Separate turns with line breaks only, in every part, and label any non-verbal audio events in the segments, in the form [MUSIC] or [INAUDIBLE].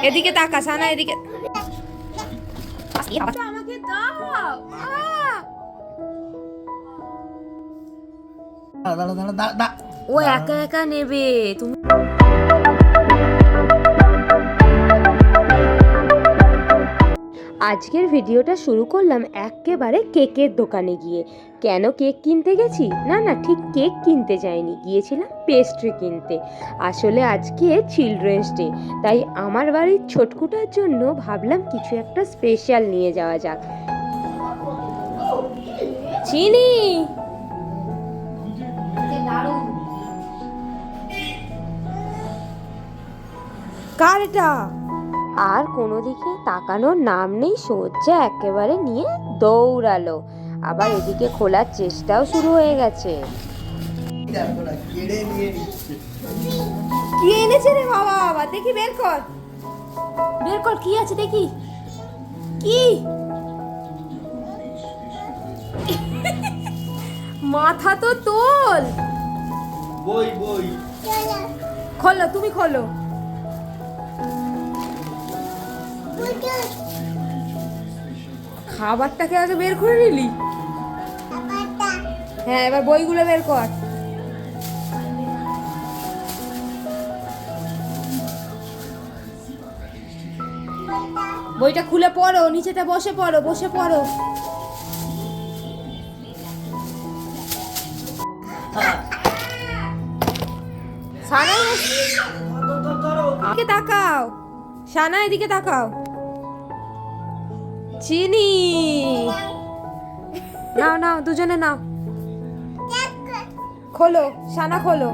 এদিকে তাকা সানা এদিকে। আমাকে দাও ও একা একা নেবে তুমি আজকের ভিডিওটা শুরু করলাম একেবারে কেকের দোকানে গিয়ে। কেন কেক কিনতে গেছি? না না, ঠিক কেক কিনতে যাইনি। গিয়েছিলাম পেস্ট্রি কিনতে। আসলে আজকে চিলড্রেন্স ডে তাই আমার বাড়ির ছোটকুটার জন্য ভাবলাম কিছু একটা স্পেশাল নিয়ে যাওয়া যাক। চিনি! কার এটা? আর কোনো দিকে তাকানোর নাম নেই সজ্জা একেবারে নিয়ে দৌড়ালো। আবার এদিকে খোলার চেষ্টাও শুরু হয়ে গেছে।
দেখো না কেড়ে নিয়ে নিচ্ছে
কি এনেছে রে বাবা বাবা? দেখি বের কর। বের কর কি আছে দেখি। কি? মাথা তো তোল।
বই বই।
খোলো তুমি খোলো। খাবারটাকে আগে বের করে নিলি? হ্যাঁ এবার বইগুলো বের কর। বইটা খুলে পড়ো, নিচেতে বসে পড়ো বসে পড়ো। সানা তাকাও। সানা এদিকে তাকাও। চিনি। নাও নাও দুজনে নাও। খোলো সানা খোলো।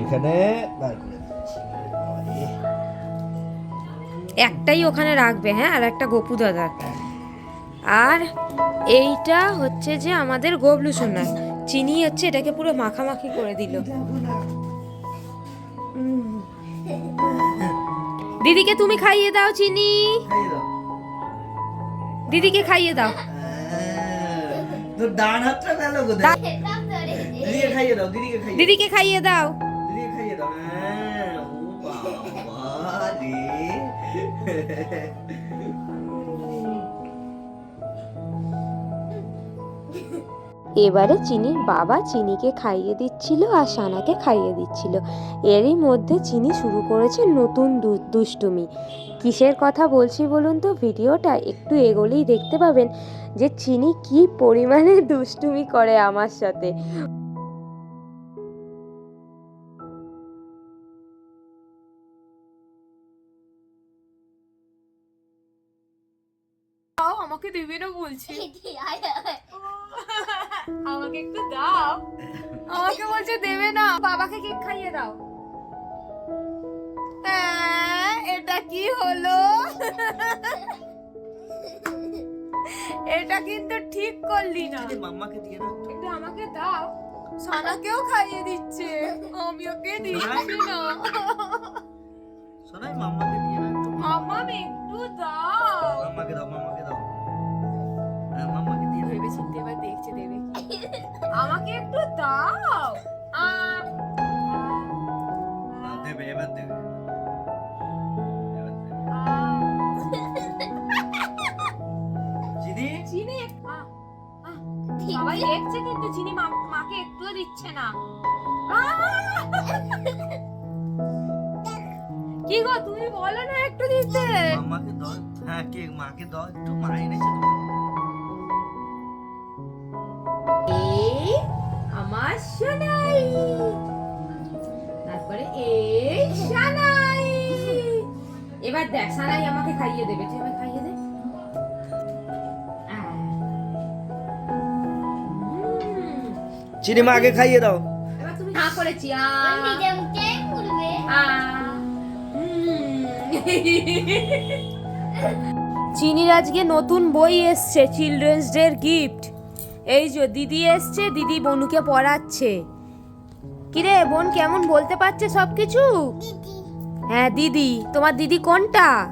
এখানে
একটাই ওখানে রাখবে হ্যাঁ আর একটা গপু দাদার। আর এইটা হচ্ছে যে আমাদের গবলু সোনা চিনি হচ্ছে এটাকে পুরো মাখামাখি করে দিল। দিদিকে তুমি খাইয়ে দাও চিনি। দিদিকে খাইয়ে দাও।
দিদিকে খাইয়ে দাও দিদিকে খাইয়ে
দাও। এবারে চিনির বাবা চিনিকে খাইয়ে দিচ্ছিল আর সানাকে খাইয়ে দিচ্ছিল। এরই মধ্যে চিনি শুরু করেছে নতুন দু- দুষ্টুমি। কিসের কথা বলছি বলুন তো? ভিডিওটা একটু এগোলেই দেখতে পাবেন যে চিনি কি পরিমাণে দুষ্টুমি করে আমার সাথে। আমাকে দেবে না বলছে। আমাকে একটু দাও। আমাকে বলছে দেবে না। বাবাকে কেক খাইয়ে দাও। হ্যাঁ, এটা কি হলো? এটা কিন্তু ঠিক করলি না।
মাম্মাকে দিয়ে দাও।
একটু। আমাকে দাও। সানাকেও খাইয়ে দিচ্ছে। আমি ওকে দিচ্ছি না।
শোনাই মাম্মাকে দিয়ে দাও একটু।
একটু দাও।
মাম্মাকে দাও মাম্মাকে
আমাকে একটু দাও। আহ,
দেবে এবার দেবে। চিনি?
চিনি সবাই দেখছে কিন্তু চিনি মা- মাকে একটুও দিচ্ছে না। কি গো তুমি বলো না একটু দিতে।
মাম্মাকে দাও। হ্যাঁ কে মাকে দাও একটু মা এনেছে
আমার সোনাই তারপরে এই সানাই এবার দেখ সানাই আমাকে খাইয়ে দেবে। তুই আমাকে খাইয়ে দে।
চিনি মাকে খাইয়ে দাও।
এবার তুমি হা করেছি। উম। চিনির আজকে নতুন বই এসছে চিলড্রেন্স ডের গিফট এই যে দিদি এসছে দিদি বনুকে পড়াচ্ছে। কিরে বোন কেমন বলতে পারছে সব কিছু হ্যাঁ দিদি। তোমার দিদি কোনটা?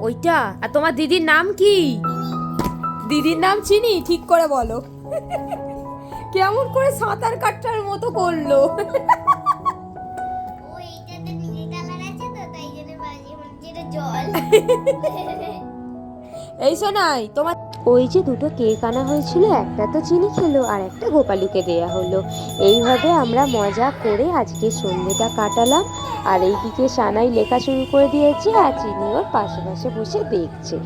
ওইটা। আর তোমার দিদির নাম কি? দিদির নাম চিনি? ঠিক করে বলো।
কেমন করে সাঁতার কাটার মতো করল। [LAUGHS] এই শোনাই তোমার ওই যে দুটো কেক আনা হয়েছিল, একটা তো চিনি খেলো আর একটা গোপালুকে দেয়া হলো। এইভাবে আমরা মজা করে আজকে সন্ধ্যেটা কাটালাম আর এইদিকে সানাই লেখা শুরু করে দিয়েছে আর চিনি ওর পাশে পাশে বসে দেখছে।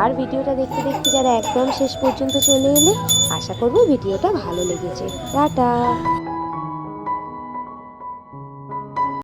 আর ভিডিওটা দেখতে দেখতে যারা একদম শেষ পর্যন্ত চলে এলে আশা করব ভিডিওটা ভালো লেগেছে। টাটা।